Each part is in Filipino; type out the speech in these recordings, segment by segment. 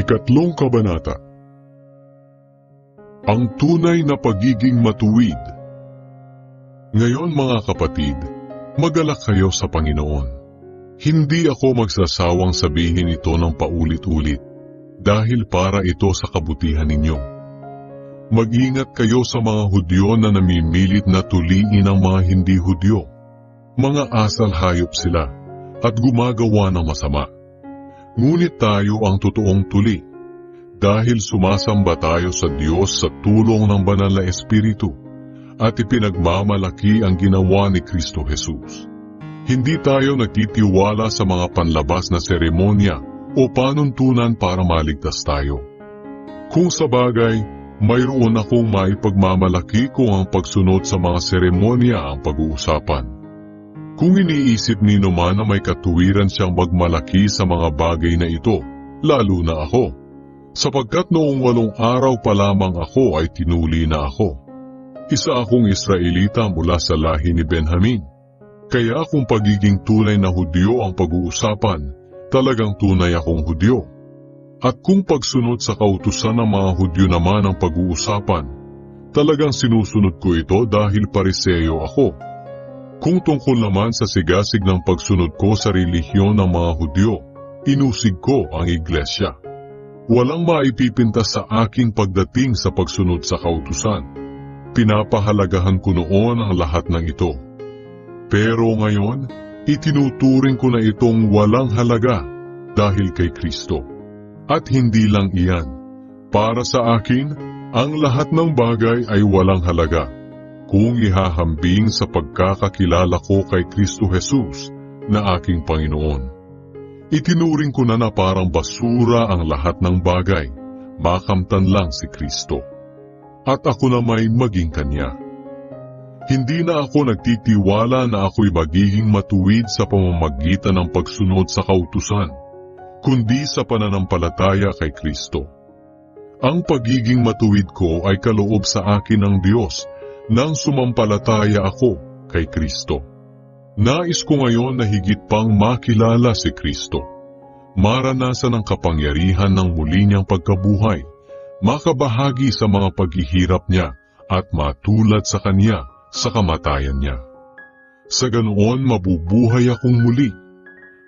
Ikatlong Kabanata Ang tunay na pagiging matuwid Ngayon mga kapatid, magalak kayo sa Panginoon. Hindi ako magsasawang sabihin ito ng paulit-ulit dahil para ito sa kabutihan ninyo. Mag-ingat kayo sa mga Hudyo na namimilit na tuliin ang mga hindi Hudyo. Mga asal hayop sila at gumagawa ng masama. Ngunit tayo ang totoong tuli dahil sumasamba tayo sa Diyos sa tulong ng banal na Espiritu at ipinagmamalaki ang ginawa ni Kristo Jesus. Hindi tayo nagtitiwala sa mga panlabas na seremonya o panuntunan para maligtas tayo. Kung sa bagay, mayroon akong maipagmamalaki kung ang pagsunod sa mga seremonya ang pag-uusapan. Kung iniisip ni naman na may katuwiran siyang magmalaki sa mga bagay na ito, lalo na ako, sapagkat noong walong araw pa lamang ako ay tinuli na ako. Isa akong Israelita mula sa lahi ni Benjamin. Kaya kung pagiging tunay na Hudyo ang pag-uusapan, talagang tunay akong Hudyo. At kung pagsunod sa kautusan ng mga Hudyo naman ang pag-uusapan, talagang sinusunod ko ito dahil pariseyo ako. Kung tungkol naman sa sigasig ng pagsunod ko sa relihiyon ng mga Hudyo, inusig ko ang iglesia. Walang maipipinta sa aking pagdating sa pagsunod sa kautusan. Pinapahalagahan ko noon ang lahat ng ito. Pero ngayon, itinuturing ko na itong walang halaga dahil kay Kristo. At hindi lang iyan. Para sa akin, ang lahat ng bagay ay walang halaga kung ihahambing sa pagkakakilala ko kay Kristo Jesus na aking Panginoon. Itinuring ko na na parang basura ang lahat ng bagay, makamtan lang si Kristo. At ako na may maging Kanya. Hindi na ako nagtitiwala na ako'y magiging matuwid sa pamamagitan ng pagsunod sa kautusan, kundi sa pananampalataya kay Kristo. Ang pagiging matuwid ko ay kaloob sa akin ng Diyos nang sumampalataya ako kay Kristo. Nais ko ngayon na higit pang makilala si Kristo. Maranasan ang kapangyarihan ng muli niyang pagkabuhay, makabahagi sa mga paghihirap niya at matulad sa Kanya sa kamatayan niya. Sa ganoon mabubuhay akong muli.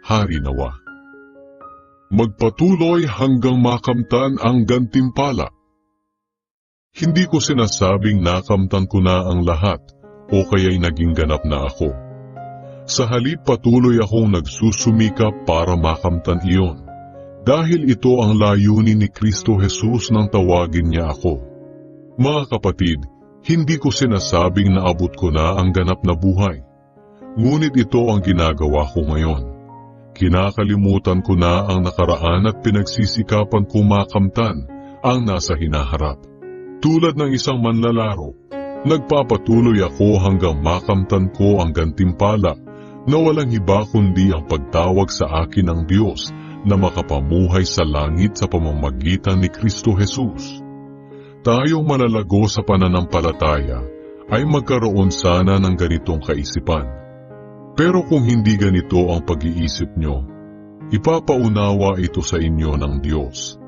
Hari nawa. Magpatuloy hanggang makamtan ang gantimpala. Hindi ko sinasabing nakamtan ko na ang lahat o kaya'y naging ganap na ako. Sa halip patuloy akong nagsusumikap para makamtan iyon dahil ito ang layunin ni Kristo Jesus nang tawagin niya ako. Mga kapatid, hindi ko sinasabing naabot ko na ang ganap na buhay. Ngunit ito ang ginagawa ko ngayon. Kinakalimutan ko na ang nakaraan at pinagsisikapan kong makamtan ang nasa hinaharap. Tulad ng isang manlalaro, nagpapatuloy ako hanggang makamtan ko ang gantimpala na walang iba kundi ang pagtawag sa akin ng Diyos na makapamuhay sa langit sa pamamagitan ni Kristo Jesus. Tayong malalago sa pananampalataya ay magkaroon sana ng ganitong kaisipan. Pero kung hindi ganito ang pag-iisip nyo, ipapaunawa ito sa inyo ng Diyos.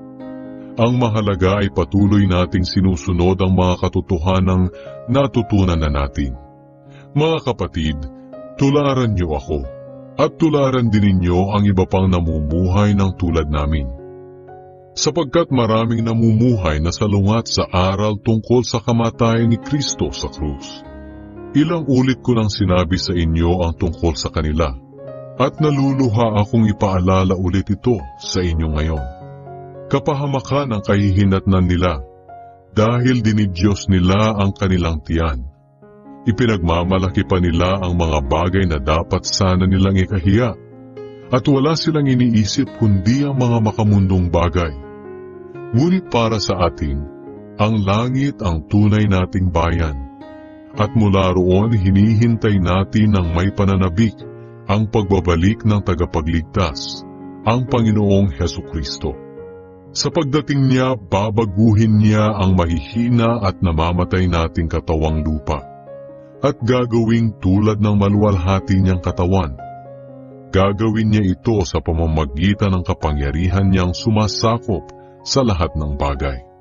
Ang mahalaga ay patuloy nating sinusunod ang mga katotohanang natutunan na natin. Mga kapatid, tularan niyo ako at tularan din ninyo ang iba pang namumuhay ng tulad namin. Sapagkat maraming namumuhay na salungat sa aral tungkol sa kamatayan ni Kristo sa krus. Ilang ulit ko nang sinabi sa inyo ang tungkol sa kanila, at naluluha akong ipaalala ulit ito sa inyo ngayon. Kapahamakan ang kahihinatnan nila, dahil dinidiyos nila ang kanilang tiyan. Ipinagmamalaki pa nila ang mga bagay na dapat sana nilang ikahiya, at wala silang iniisip kundi ang mga makamundong bagay. Ngunit para sa atin, ang langit ang tunay nating bayan at mula roon hinihintay natin ng may pananabik ang pagbabalik ng tagapagligtas, ang Panginoong Heso Kristo. Sa pagdating niya, babaguhin niya ang mahihina at namamatay nating katawang lupa at gagawing tulad ng maluwalhati niyang katawan. Gagawin niya ito sa pamamagitan ng kapangyarihan niyang sumasakop sa lahat ng bagay.